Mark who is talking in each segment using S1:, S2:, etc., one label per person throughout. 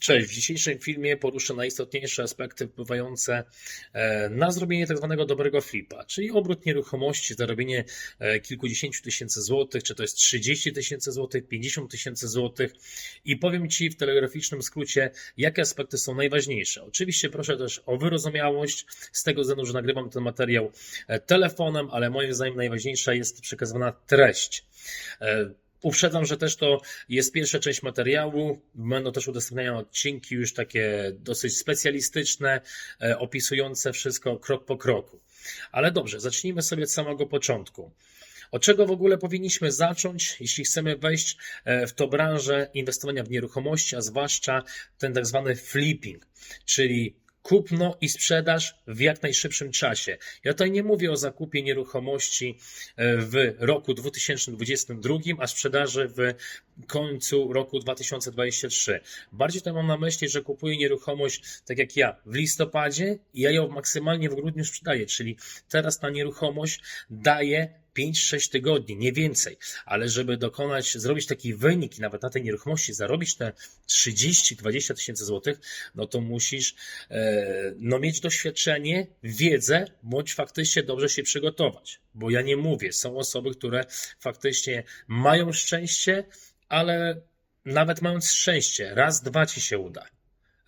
S1: Cześć, w dzisiejszym filmie poruszę najistotniejsze aspekty wpływające e, na zrobienie tak zwanego dobrego flipa, czyli obrót nieruchomości, zarobienie e, kilkudziesięciu tysięcy złotych, czy to jest 30 tysięcy złotych, 50 tysięcy złotych i powiem Ci w telegraficznym skrócie, jakie aspekty są najważniejsze. Oczywiście proszę też o wyrozumiałość z tego względu, że nagrywam ten materiał e, telefonem, ale moim zdaniem najważniejsza jest przekazywana treść. Uprzedzam, że też to jest pierwsza część materiału. Będą też udostępniane odcinki już takie dosyć specjalistyczne, e, opisujące wszystko krok po kroku. Ale dobrze, zacznijmy sobie od samego początku. Od czego w ogóle powinniśmy zacząć, jeśli chcemy wejść e, w tą branżę inwestowania w nieruchomości, a zwłaszcza ten tak zwany flipping, czyli kupno i sprzedaż w jak najszybszym czasie. Ja tutaj nie mówię o zakupie nieruchomości e, w roku 2022, a sprzedaży w końcu roku 2023. Bardziej to mam na myśli, że kupuję nieruchomość tak jak ja w listopadzie i ja ją maksymalnie w grudniu sprzedaję, czyli teraz ta nieruchomość daje 5-6 tygodni, nie więcej, ale żeby dokonać, zrobić taki wynik i nawet na tej nieruchomości zarobić te 30-20 tysięcy złotych, no to musisz e, no, mieć doświadczenie, wiedzę, bądź faktycznie dobrze się przygotować. Bo ja nie mówię, są osoby, które faktycznie mają szczęście, ale nawet mając szczęście, raz, dwa ci się uda.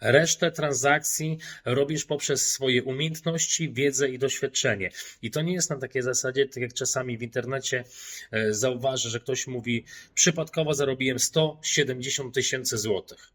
S1: Resztę transakcji robisz poprzez swoje umiejętności, wiedzę i doświadczenie. I to nie jest na takiej zasadzie, tak jak czasami w internecie e, zauważę, że ktoś mówi, przypadkowo zarobiłem 170 tysięcy złotych.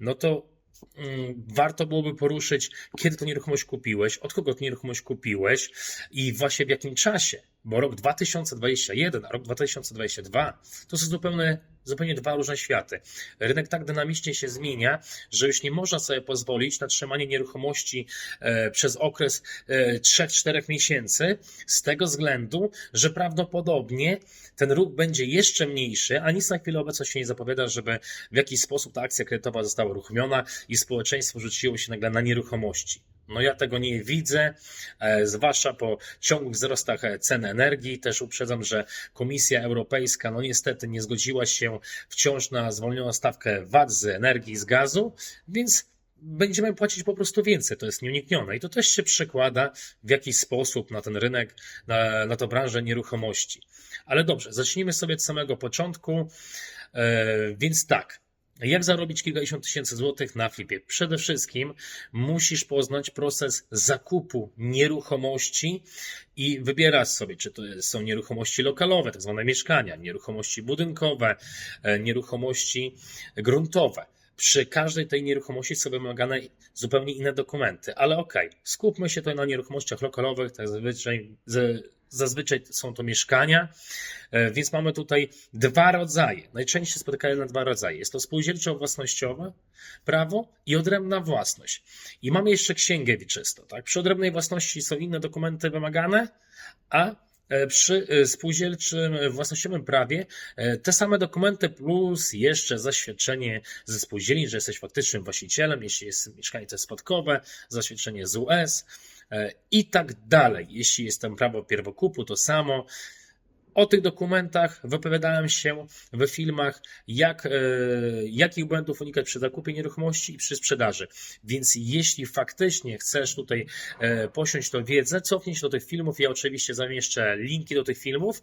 S1: No to mm, warto byłoby poruszyć, kiedy tę nieruchomość kupiłeś, od kogo tę nieruchomość kupiłeś i właśnie w jakim czasie. Bo rok 2021, a rok 2022 to są zupełnie, zupełnie dwa różne światy. Rynek tak dynamicznie się zmienia, że już nie można sobie pozwolić na trzymanie nieruchomości e, przez okres e, 3-4 miesięcy, z tego względu, że prawdopodobnie ten ruch będzie jeszcze mniejszy, a nic na chwilę obecną się nie zapowiada, żeby w jakiś sposób ta akcja kredytowa została uruchomiona i społeczeństwo rzuciło się nagle na nieruchomości. No ja tego nie widzę, e, zwłaszcza po ciągłych wzrostach e, cen energii. Też uprzedzam, że Komisja Europejska no niestety nie zgodziła się wciąż na zwolnioną stawkę VAT z energii z gazu, więc będziemy płacić po prostu więcej, to jest nieuniknione i to też się przekłada w jakiś sposób na ten rynek, na, na branżę nieruchomości. Ale dobrze, zacznijmy sobie od samego początku. E, więc tak, jak zarobić kilkadziesiąt tysięcy złotych na flipie? Przede wszystkim musisz poznać proces zakupu nieruchomości i wybierasz sobie, czy to są nieruchomości lokalowe, tak zwane mieszkania, nieruchomości budynkowe, e, nieruchomości gruntowe. Przy każdej tej nieruchomości są wymagane zupełnie inne dokumenty, ale okej, skupmy się tutaj na nieruchomościach lokalowych, tak zazwyczaj, z- zazwyczaj są to mieszkania, E, Więc mamy tutaj dwa rodzaje. Najczęściej spotykają na dwa rodzaje. Jest to spółdzielczo-własnościowe prawo i odrębna własność. I mamy jeszcze księgę wieczystą. Tak? Przy odrębnej własności są inne dokumenty wymagane, a e, przy e, spółdzielczym własnościowym prawie te same dokumenty plus jeszcze zaświadczenie ze spółdzielni, że jesteś faktycznym właścicielem, jeśli jest mieszkanie to jest spadkowe, zaświadczenie z US i tak dalej. Jeśli jest tam prawo pierwokupu, to samo. O tych dokumentach wypowiadałem się w filmach, jak, e, jakich błędów unikać przy zakupie nieruchomości i przy sprzedaży. Więc jeśli faktycznie chcesz tutaj e, posiąść tą wiedzę, cofnij się do tych filmów. Ja oczywiście zamieszczę linki do tych filmów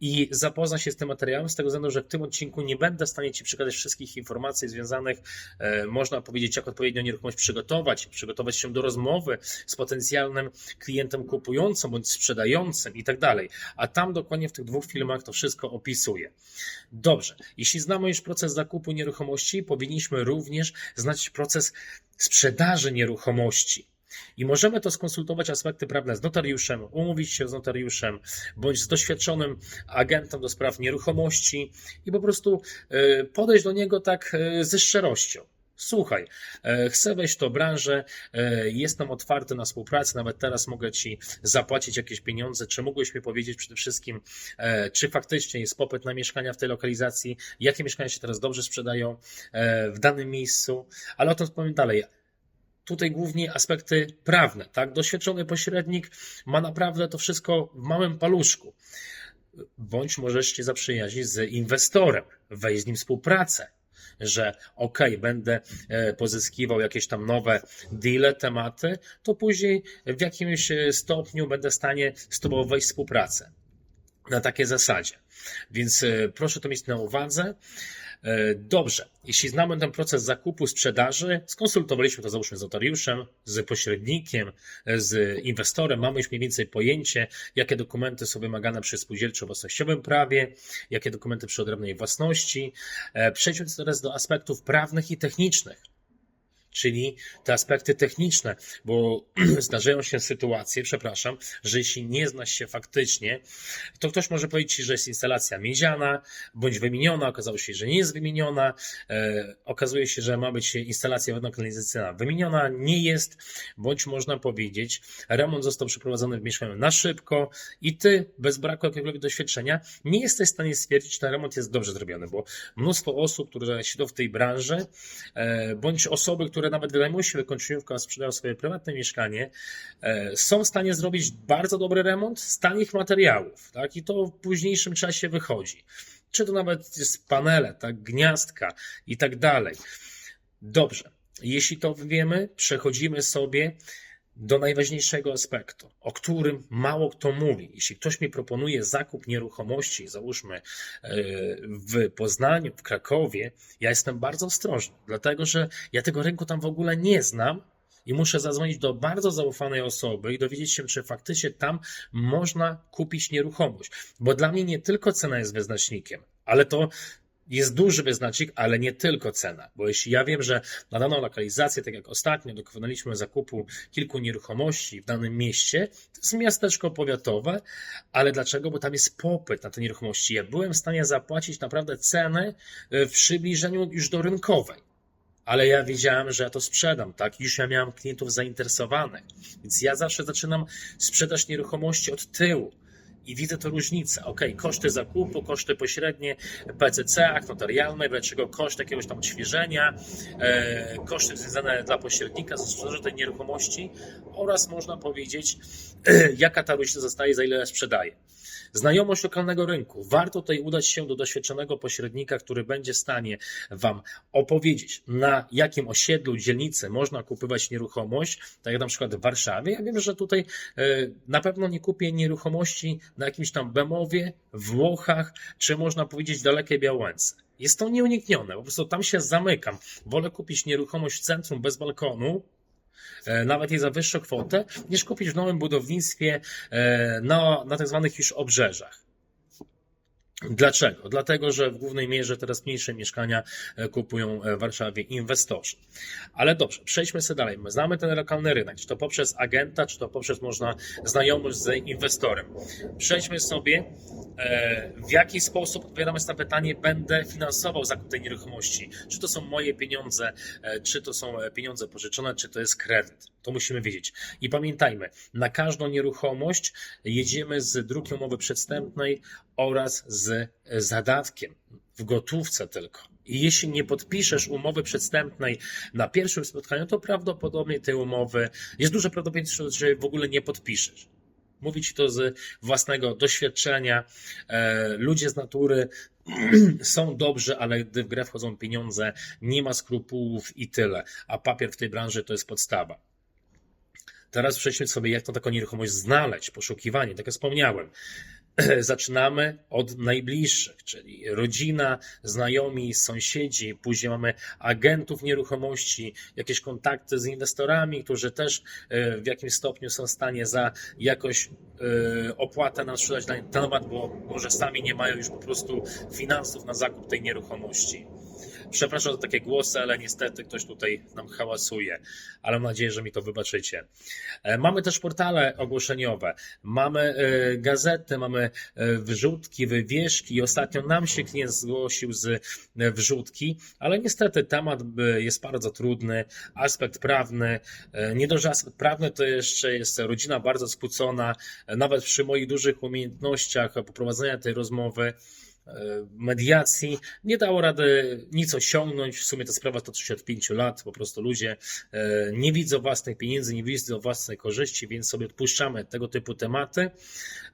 S1: i zapoznaj się z tym materiałem, z tego względu, że w tym odcinku nie będę w stanie Ci przekazać wszystkich informacji związanych, e, można powiedzieć, jak odpowiednio nieruchomość przygotować, przygotować się do rozmowy z potencjalnym klientem kupującym bądź sprzedającym i tak dalej. A tam dokładnie w tych dwóch filmach to wszystko opisuję. Dobrze, jeśli znamy już proces zakupu nieruchomości, powinniśmy również znać proces sprzedaży nieruchomości. I możemy to skonsultować aspekty prawne z notariuszem, umówić się z notariuszem bądź z doświadczonym agentem do spraw nieruchomości i po prostu e, podejść do niego tak e, ze szczerością. Słuchaj, e, chcę wejść w tą branżę, e, jestem otwarty na współpracę, nawet teraz mogę Ci zapłacić jakieś pieniądze. Czy mógłbyś mi powiedzieć przede wszystkim, e, czy faktycznie jest popyt na mieszkania w tej lokalizacji, jakie mieszkania się teraz dobrze sprzedają w danym miejscu, ale o tym powiem dalej. Tutaj głównie aspekty prawne, tak? Doświadczony pośrednik ma naprawdę to wszystko w małym paluszku. Bądź możesz się zaprzyjaźnić z inwestorem, wejść z nim współpracę że ok, będę e, pozyskiwał jakieś tam nowe deale, tematy, to później w jakimś e, stopniu będę w stanie z Tobą wejść w współpracę. Na takiej zasadzie. Więc e, proszę to mieć na uwadze. E, Dobrze, jeśli znamy ten proces zakupu, sprzedaży, skonsultowaliśmy to załóżmy z notariuszem, z pośrednikiem, e, z inwestorem, mamy już mniej więcej pojęcie, jakie dokumenty są wymagane przy spółdzielczo-własnościowym prawie, jakie dokumenty przy odrębnej własności. E, Przejdźmy teraz do aspektów prawnych i technicznych czyli te aspekty techniczne, bo zdarzają się sytuacje, przepraszam, że jeśli nie znasz się faktycznie, to ktoś może powiedzieć ci, że jest instalacja miedziana bądź wymieniona, okazało się, że nie jest wymieniona, e, okazuje się, że ma być instalacja wodno-kanalizacyjna wymieniona, nie jest, bądź można powiedzieć, remont został przeprowadzony w mieszkaniu na szybko i ty bez braku jakiegokolwiek doświadczenia nie jesteś w stanie stwierdzić, czy ten remont jest dobrze zrobiony, bo mnóstwo osób, które siedzą w tej branży, e, bądź osoby, które nawet wynajmują się a sprzedają swoje prywatne mieszkanie, e, są w stanie zrobić bardzo dobry remont z tanich materiałów, tak? I to w późniejszym czasie wychodzi. Czy to nawet jest panele, tak, gniazdka i tak dalej. Dobrze. Jeśli to wiemy, przechodzimy sobie do najważniejszego aspektu, o którym mało kto mówi. Jeśli ktoś mi proponuje zakup nieruchomości, załóżmy e, w Poznaniu, w Krakowie, ja jestem bardzo ostrożny, dlatego że ja tego rynku tam w ogóle nie znam i muszę zadzwonić do bardzo zaufanej osoby i dowiedzieć się, czy faktycznie tam można kupić nieruchomość. Bo dla mnie nie tylko cena jest wyznacznikiem, ale to jest duży wyznacznik, ale nie tylko cena. Bo jeśli ja wiem, że na daną lokalizację, tak jak ostatnio dokonaliśmy zakupu kilku nieruchomości w danym mieście, to jest miasteczko powiatowe, ale dlaczego? Bo tam jest popyt na te nieruchomości. Ja byłem w stanie zapłacić naprawdę cenę e, w przybliżeniu już do rynkowej. Ale ja wiedziałem, że ja to sprzedam, tak? Już ja miałem klientów zainteresowanych. Więc ja zawsze zaczynam sprzedaż nieruchomości od tyłu i widzę to różnicę. Ok, koszty zakupu, koszty pośrednie, PCC, akt notarialny, dlaczego koszt jakiegoś tam odświeżenia, e, koszty związane dla pośrednika ze sprzedaży tej nieruchomości oraz można powiedzieć, jaka ta różnica zostaje, za ile sprzedaje. Znajomość lokalnego rynku. Warto tutaj udać się do doświadczonego pośrednika, który będzie w stanie Wam opowiedzieć, na jakim osiedlu, dzielnicy można kupować nieruchomość, tak jak na przykład w Warszawie. Ja wiem, że tutaj e, na pewno nie kupię nieruchomości na jakimś tam Bemowie, Włochach, czy można powiedzieć dalekiej Białęce. Jest to nieuniknione, po prostu tam się zamykam. Wolę kupić nieruchomość w centrum bez balkonu, e, nawet i za wyższą kwotę, niż kupić w nowym budownictwie e, na, na tak zwanych już obrzeżach. Dlaczego? Dlatego, że w głównej mierze teraz mniejsze mieszkania e, kupują w Warszawie inwestorzy. Ale dobrze, przejdźmy sobie dalej. My znamy ten lokalny rynek, czy to poprzez agenta, czy to poprzez można znajomość z inwestorem. Przejdźmy sobie, e, w jaki sposób, odpowiadając na pytanie, będę finansował zakup tej nieruchomości. Czy to są moje pieniądze, e, czy to są pieniądze pożyczone, czy to jest kredyt. To musimy wiedzieć. I pamiętajmy, na każdą nieruchomość jedziemy z drukiem umowy przedstępnej oraz z zadatkiem w gotówce tylko. I jeśli nie podpiszesz umowy przedstępnej na pierwszym spotkaniu, to prawdopodobnie tej umowy jest duże prawdopodobieństwo, że w ogóle nie podpiszesz. Mówię ci to z własnego doświadczenia. E, ludzie z natury są dobrzy, ale gdy w grę wchodzą pieniądze, nie ma skrupułów i tyle. A papier w tej branży to jest podstawa. Teraz przejdźmy sobie, jak to taką nieruchomość znaleźć, poszukiwanie, tak jak wspomniałem. Zaczynamy od najbliższych, czyli rodzina, znajomi, sąsiedzi, później mamy agentów nieruchomości, jakieś kontakty z inwestorami, którzy też e, w jakimś stopniu są w stanie za jakoś e, opłatę nam sprzedać na ten temat, bo może sami nie mają już po prostu finansów na zakup tej nieruchomości. Przepraszam za takie głosy, ale niestety ktoś tutaj nam hałasuje, ale mam nadzieję, że mi to wybaczycie. E, mamy też portale ogłoszeniowe, mamy e, gazety, mamy e, wrzutki, wywieszki ostatnio nam się klient zgłosił z wrzutki, ale niestety temat jest bardzo trudny, aspekt prawny, nie dość, aspekt prawny to jeszcze jest rodzina bardzo skłócona, nawet przy moich dużych umiejętnościach poprowadzenia tej rozmowy, mediacji. Nie dało rady nic osiągnąć. W sumie ta sprawa toczy się od pięciu lat. Po prostu ludzie e, nie widzą własnych pieniędzy, nie widzą własnej korzyści, więc sobie odpuszczamy tego typu tematy,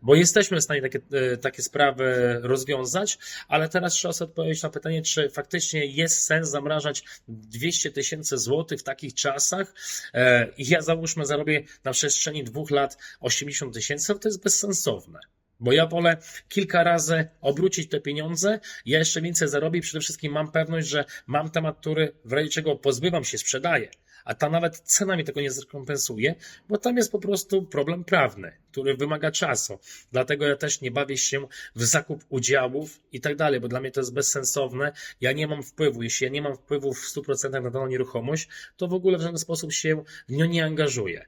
S1: bo jesteśmy w stanie takie, e, takie sprawy rozwiązać, ale teraz trzeba sobie odpowiedzieć na pytanie, czy faktycznie jest sens zamrażać 200 tysięcy złotych w takich czasach e, i ja załóżmy zarobię na przestrzeni dwóch lat 80 tysięcy, to jest bezsensowne. Bo ja wolę kilka razy obrócić te pieniądze, ja jeszcze więcej zarobię i przede wszystkim mam pewność, że mam temat, który w razie czego pozbywam się, sprzedaję. A ta nawet cena mi tego nie zrekompensuje, bo tam jest po prostu problem prawny, który wymaga czasu. Dlatego ja też nie bawię się w zakup udziałów i tak dalej, bo dla mnie to jest bezsensowne. Ja nie mam wpływu. Jeśli ja nie mam wpływu w 100% na daną nieruchomość, to w ogóle w żaden sposób się w nią nie angażuję.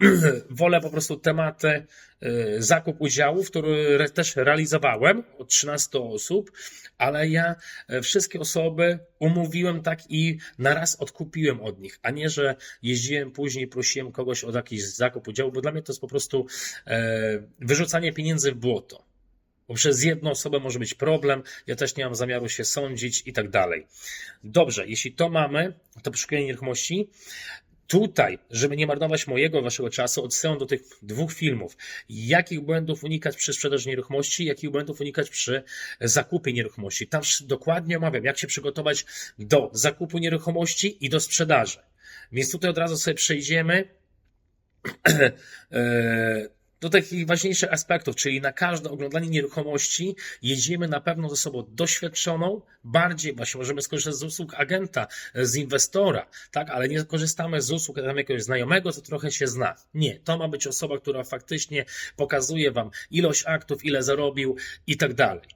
S1: wolę po prostu tematy y, zakup udziałów, który też realizowałem od 13 osób, ale ja e, wszystkie osoby umówiłem tak i na raz odkupiłem od nich, a nie, że jeździłem później, prosiłem kogoś o jakiś zakup udziału, bo dla mnie to jest po prostu e, wyrzucanie pieniędzy w błoto. Bo przez jedną osobę może być problem, ja też nie mam zamiaru się sądzić i tak dalej. Dobrze, jeśli to mamy, to poszukiwanie nieruchomości, Tutaj, żeby nie marnować mojego, waszego czasu, odsyłam do tych dwóch filmów. Jakich błędów unikać przy sprzedaży nieruchomości, jakich błędów unikać przy zakupie nieruchomości. Tam dokładnie omawiam, jak się przygotować do zakupu nieruchomości i do sprzedaży. Więc tutaj od razu sobie przejdziemy e, do takich ważniejszych aspektów, czyli na każde oglądanie nieruchomości jedziemy na pewno z osobą doświadczoną, bardziej właśnie możemy skorzystać z usług agenta, z inwestora, tak, ale nie korzystamy z usług tam jakiegoś znajomego, co trochę się zna. Nie, to ma być osoba, która faktycznie pokazuje Wam ilość aktów, ile zarobił i tak dalej.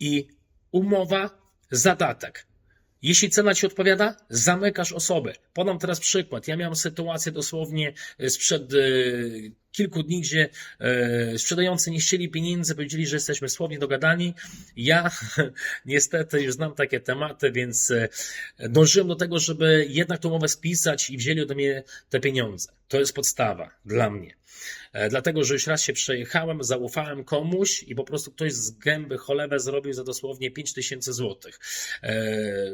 S1: I umowa, zadatek. Jeśli cena ci odpowiada, zamykasz osobę. Podam teraz przykład. Ja miałem sytuację dosłownie sprzed e, kilku dni, gdzie e, sprzedający nie chcieli pieniędzy, powiedzieli, że jesteśmy słownie dogadani. Ja niestety już znam takie tematy, więc e, dążyłem do tego, żeby jednak tą umowę spisać i wzięli ode mnie te pieniądze. To jest podstawa dla mnie. E, Dlatego, że już raz się przejechałem, zaufałem komuś i po prostu ktoś z gęby cholewę zrobił za dosłownie 5 tysięcy złotych. E,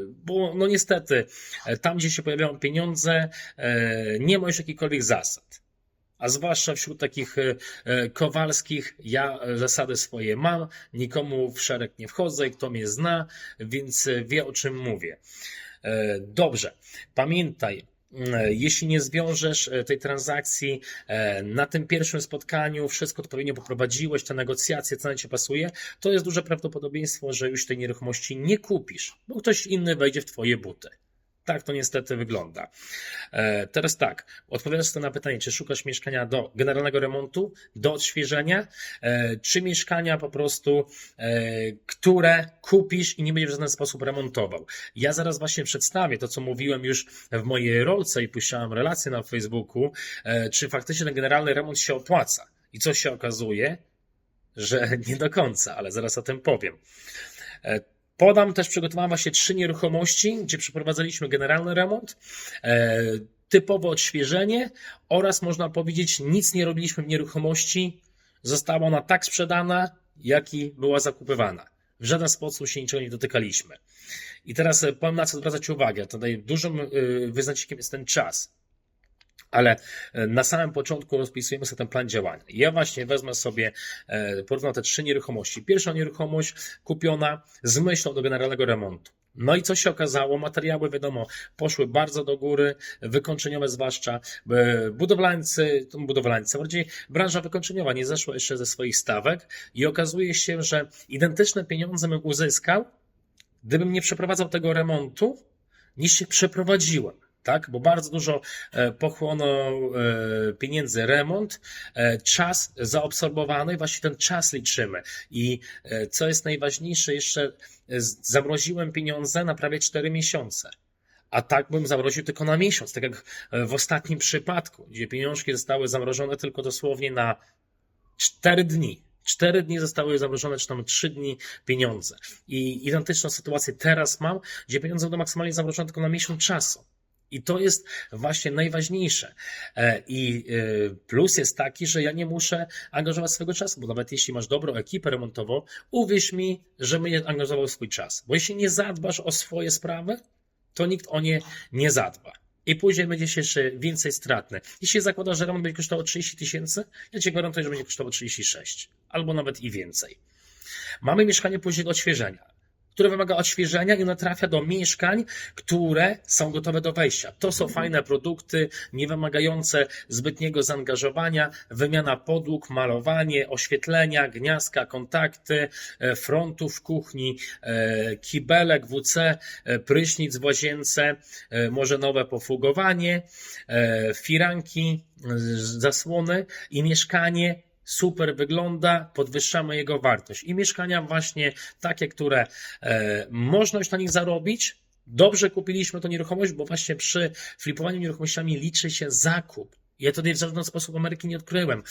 S1: Bo no niestety, e, tam gdzie się pojawiają pieniądze, nie ma już jakichkolwiek zasad. A zwłaszcza wśród takich kowalskich, ja zasady swoje mam, nikomu w szereg nie wchodzę, kto mnie zna, więc wie o czym mówię. Dobrze, pamiętaj, jeśli nie zwiążesz e, tej transakcji e, na tym pierwszym spotkaniu, wszystko odpowiednio poprowadziłeś, te negocjacje, cena ci pasuje, to jest duże prawdopodobieństwo, że już tej nieruchomości nie kupisz, bo ktoś inny wejdzie w twoje buty. Tak to niestety wygląda. E, Teraz tak, odpowiadasz na pytanie, czy szukasz mieszkania do generalnego remontu, do odświeżenia, e, czy mieszkania po prostu, e, które kupisz i nie będziesz w żaden sposób remontował. Ja zaraz właśnie przedstawię to, co mówiłem już w mojej rolce i puściłem relację na Facebooku, czy faktycznie ten generalny remont się opłaca. I co się okazuje, że nie do końca, ale zaraz o tym powiem. Podam też, przygotowałem właśnie trzy nieruchomości, gdzie przeprowadzaliśmy generalny remont, e, typowe odświeżenie oraz można powiedzieć, nic nie robiliśmy w nieruchomości. Została ona tak sprzedana, jak i była zakupywana. W żaden sposób się niczego nie dotykaliśmy. I teraz e, powiem na co zwracać uwagę. Tutaj dużym e, wyznacznikiem jest ten czas. Ale e, na samym początku rozpisujemy sobie ten plan działania. Ja właśnie wezmę sobie, e, porównam te trzy nieruchomości. Pierwsza nieruchomość kupiona z myślą do generalnego remontu. No i co się okazało? Materiały, wiadomo, poszły bardzo do góry, wykończeniowe zwłaszcza. E, Budowlańcy, budowlańcy, bardziej branża wykończeniowa nie zeszła jeszcze ze swoich stawek i okazuje się, że identyczne pieniądze bym uzyskał, gdybym nie przeprowadzał tego remontu, niż się przeprowadziłem tak? Bo bardzo dużo e, pochłonął e, pieniędzy remont, e, czas zaabsorbowany, właśnie ten czas liczymy. I co jest najważniejsze, jeszcze zamroziłem pieniądze na prawie 4 miesiące. A tak bym zamroził tylko na miesiąc, tak jak w ostatnim przypadku, gdzie pieniążki zostały zamrożone tylko dosłownie na 4 dni. Cztery dni zostały zamrożone, czy tam trzy dni pieniądze. I identyczną sytuację teraz mam, gdzie pieniądze będą maksymalnie zamrożone tylko na miesiąc czasu. I to jest właśnie najważniejsze. E, I e, plus jest taki, że ja nie muszę angażować swojego czasu, bo nawet jeśli masz dobrą ekipę remontową, uwierz mi, że będziesz angażował swój czas. Bo jeśli nie zadbasz o swoje sprawy, to nikt o nie nie zadba. I później będziesz jeszcze więcej stratny. Jeśli zakładasz, że remont będzie kosztował 30 tysięcy, ja ci gwarantuję, że będzie kosztował 36 albo nawet i więcej. Mamy mieszkanie później do odświeżenia, które wymaga odświeżenia i ono trafia do mieszkań, które są gotowe do wejścia. To są fajne produkty, nie wymagające zbytniego zaangażowania, wymiana podłóg, malowanie, oświetlenia, gniazdka, kontakty, e, frontów w kuchni, e, kibelek, WC, e, prysznic w łazience, może nowe pofugowanie, firanki, zasłony i mieszkanie super wygląda, podwyższamy jego wartość. I mieszkania właśnie takie, które e, można już na nich zarobić. Dobrze kupiliśmy tą nieruchomość, bo właśnie przy flipowaniu nieruchomościami liczy się zakup. Ja tutaj w żaden sposób Ameryki nie odkryłem.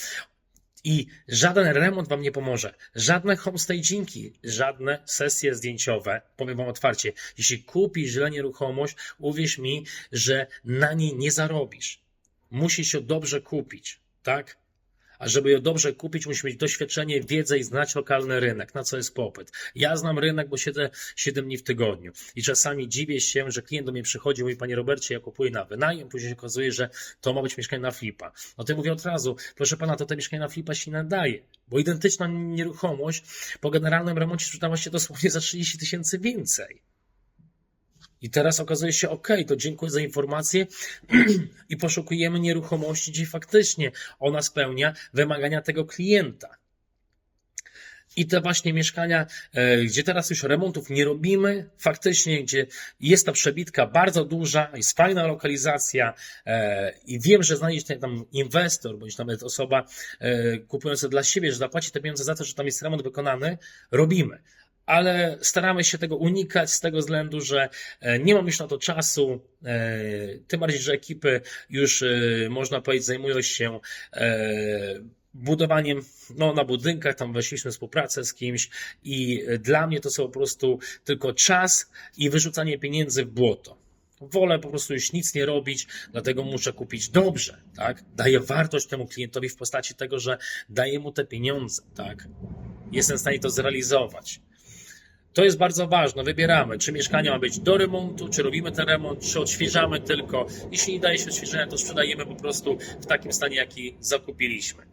S1: I żaden remont wam nie pomoże, żadne homestagingi, żadne sesje zdjęciowe. Powiem wam otwarcie, jeśli kupisz źle nieruchomość, uwierz mi, że na niej nie zarobisz. Musisz ją dobrze kupić, tak? A żeby ją dobrze kupić, musi mieć doświadczenie, wiedzę i znać lokalny rynek, na co jest popyt. Ja znam rynek, bo siedzę 7 dni w tygodniu i czasami dziwię się, że klient do mnie przychodzi i mówi, panie Robercie, ja kupuję na wynajem, później się okazuje, że to ma być mieszkanie na flipa. No to mówię od razu, proszę pana, to te mieszkanie na flipa się nadaje, bo identyczna nieruchomość po generalnym remoncie sprzedała się dosłownie za 30 tysięcy więcej. I teraz okazuje się, ok, to dziękuję za informację i poszukujemy nieruchomości, gdzie faktycznie ona spełnia wymagania tego klienta. I te właśnie mieszkania, e, gdzie teraz już remontów nie robimy, faktycznie, gdzie jest ta przebitka bardzo duża, jest fajna lokalizacja e, i wiem, że znajdzie tam inwestor, bądź nawet osoba e, kupująca dla siebie, że zapłaci te pieniądze za to, że tam jest remont wykonany, robimy ale staramy się tego unikać z tego względu, że e, nie mam już na to czasu. e, Tym bardziej, że ekipy już, e, można powiedzieć, zajmują się budowaniem no, na budynkach, tam weszliśmy w współpracę z kimś i dla mnie to są po prostu tylko czas i wyrzucanie pieniędzy w błoto. Wolę po prostu już nic nie robić, dlatego muszę kupić dobrze, tak? Daję wartość temu klientowi w postaci tego, że daję mu te pieniądze, tak? Jestem w stanie to zrealizować. To jest bardzo ważne. Wybieramy, czy mieszkanie ma być do remontu, czy robimy ten remont, czy odświeżamy tylko. Jeśli nie daje się odświeżenia, to sprzedajemy po prostu w takim stanie, jaki zakupiliśmy.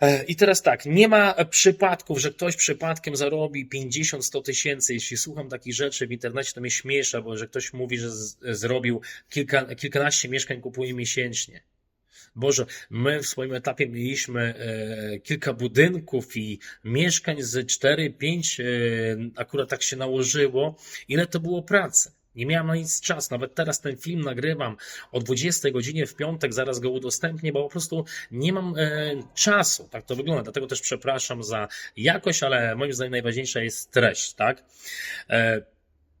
S1: E, I teraz tak, nie ma przypadków, że ktoś przypadkiem zarobi 50-100 tysięcy. Jeśli słucham takich rzeczy w internecie, to mnie śmiesza, bo że ktoś mówi, że zrobił kilka, kilkanaście mieszkań, kupuje miesięcznie. Boże, my w swoim etapie mieliśmy e, kilka budynków i mieszkań z 4-5, e, akurat tak się nałożyło. Ile to było pracy? Nie miałem na nic czasu. Nawet teraz ten film nagrywam o 20 godzinie w piątek, zaraz go udostępnię, bo po prostu nie mam e, czasu. Tak to wygląda. Dlatego też przepraszam za jakość, ale moim zdaniem najważniejsza jest treść, tak? E,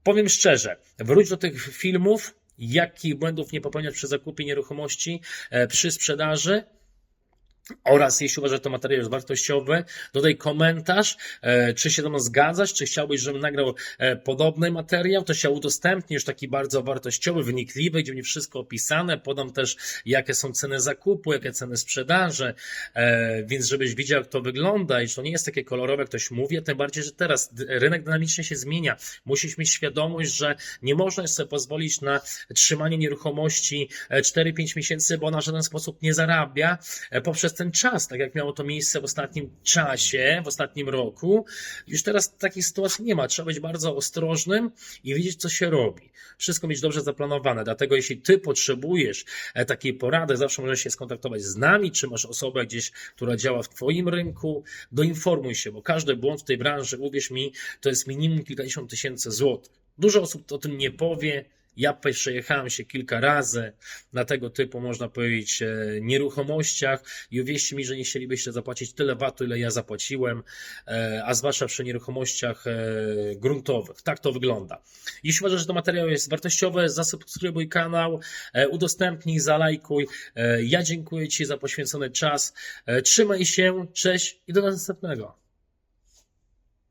S1: powiem szczerze, wróć do tych filmów, jakich błędów nie popełniać przy zakupie nieruchomości, e, przy sprzedaży. Oraz jeśli uważasz, że to materiał jest wartościowy, dodaj komentarz, e, czy się ze mną zgadzasz, czy chciałbyś, żebym nagrał e, podobny materiał, to się już taki bardzo wartościowy, wynikliwy, gdzie będzie wszystko opisane, podam też jakie są ceny zakupu, jakie ceny sprzedaży, e, więc żebyś widział jak to wygląda i że to nie jest takie kolorowe, jak ktoś mówi, tym bardziej, że teraz rynek dynamicznie się zmienia, musisz mieć świadomość, że nie można sobie pozwolić na trzymanie nieruchomości e, 4-5 miesięcy, bo ona w żaden sposób nie zarabia e, ten czas, tak jak miało to miejsce w ostatnim czasie, w ostatnim roku. Już teraz takiej sytuacji nie ma. Trzeba być bardzo ostrożnym i wiedzieć, co się robi. Wszystko mieć dobrze zaplanowane. Dlatego, jeśli ty potrzebujesz e, takiej porady, zawsze możesz się skontaktować z nami, czy masz osobę gdzieś, która działa w twoim rynku, doinformuj się, bo każdy błąd w tej branży, uwierz mi, to jest minimum kilkadziesiąt tysięcy złotych. Dużo osób o tym nie powie. Ja przejechałem się kilka razy na tego typu, można powiedzieć, e, nieruchomościach i uwierzcie mi, że nie chcielibyście zapłacić tyle VAT-u, ile ja zapłaciłem, e, a zwłaszcza przy nieruchomościach e, gruntowych. Tak to wygląda. Jeśli uważasz, że to materiał jest wartościowy, zasubskrybuj kanał, udostępnij, zalajkuj. Ja dziękuję Ci za poświęcony czas. Trzymaj się, cześć i do następnego.